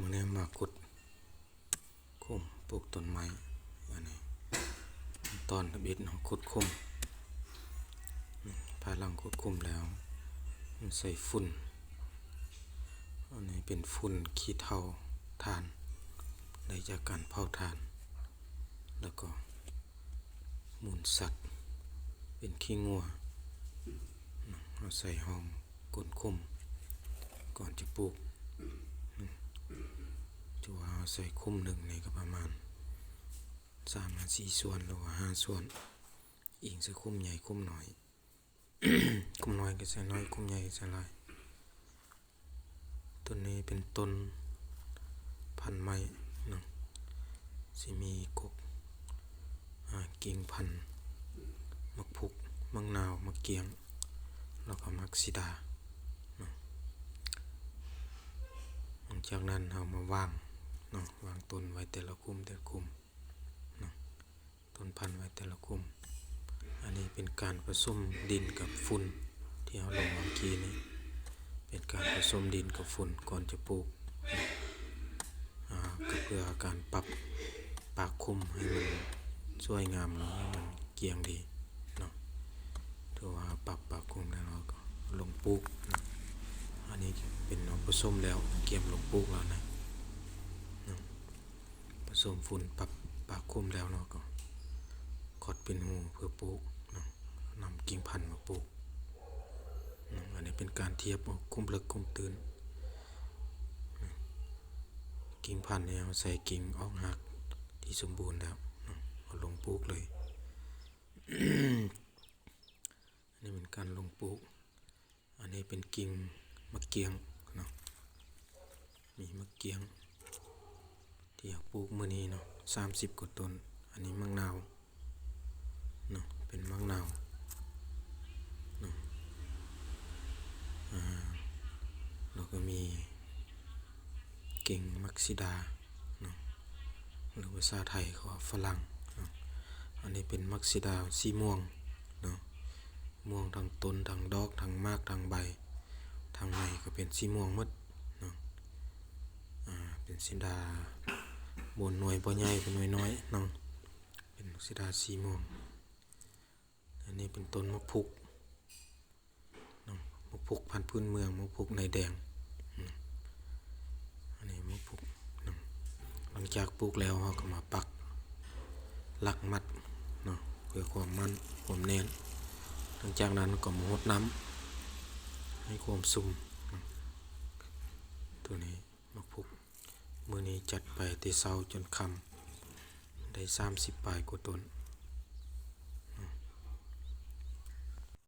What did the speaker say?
มันเนี่ยมากุดคุมปลูกต้นไม้อันนี้ตอนบิดเนาะขุดคุมอืมภายหลังขุดคุมแล้วมันใส่ฝุ่นอันนี้เป็นฝุ่นขี้เถ้าทานได้จากการเผาทาน แล้วก็มูลสัตว์ เป็นขี้งัวเอาใส่ห้องกลคุมก่อนจะปลูก เอาใส่คุ้มหนึ่งนี่ก็ประมาณสามสี่ส่วนหรือว่าห้าส่วนอิงใส่คุ้มใหญ่คุ้มหน้อย คุ้มน้อยก็ใส่น้อยคุ้มใหญ่ก็ใส่หลายต้นนี้เป็นต้นพันไม้นะสิมีกกกิ่งพันมักพุก มังนาว มักเกียง แล้วก็มักซิดาหลังจากนั้นเอามาวาง เนาะวางต้นไว้แต่ละกลุ่มแต่ละกลุ่มเนาะต้นพันธุ์ไว้แต่ละกลุ่ม อันนี้เป็นการผสมดินกับฝุ่นที่เราลงเมื่อกี้นี้เป็นการผสมดินกับฝุ่นก่อนจะปลูกก็เพื่อการปรับปากคุ้มให้มันสวยงามแล้วให้มันเกียงดีเนาะถือว่าปรับปากคุ้มแล้วเราก็ลงปลูกนะอันนี้เป็นเอาผสมแล้วเกียมลงปลูกแล้วนะ ผสมฝุ่นปรับปากคุมแล้วเราะก็ขอดเป็นหูเพื่อปลูกเนาะนำกิ่งพันธุ์มาปลูกอันนี้เป็นการเทียบคุ้มเลิกคุ้มตื่นกิ่งพันธุ์เนี่ยเอาใส่กิ่งออกหักที่สมบูรณ์แล้วเอาลงปลูกเลยอันนี้เป็นการลงปลูก อันนี้เป็นกิ่งมะเกียงเนาะมีมะเกียง ที่เอาปลูกมื่อนี้เนาะสามสิบกว่าต้น อันนี้มังนาวเนาะเป็นมังนาวเนาะแล้วก็มีเก่งมักซิดาเนาะหรือภาษาไทยเขาฝรั่งเนาะอันนี้เป็นมักซิดาสีม่วงเนาะม่วงทางต้นทางดอกทางมากทางใบทางในก็เป็นสีม่วงหมดเนาะอ่าเป็นสีดา บนหน่วยบ่ใหญ่เป็นหน่วยน้อยเนาะเป็นมักซิดาสีม่วงอันนี้เป็นต้นมะพุกมะพุกพันธุ์พื้นเมืองมะพุกในแดงอันนี้มะพุกเนาะหลังจากปลูกแล้วเราก็มาปักหลักมัดเนาะเพื่อความมั่นความแน่นหลังจากนั้นก็มาหดน้ำให้ความซุ่มตัวนี้มะพุก มือนี้จัดไปแต่เช้าจนคำได้สามสิบปลายกว่าต้น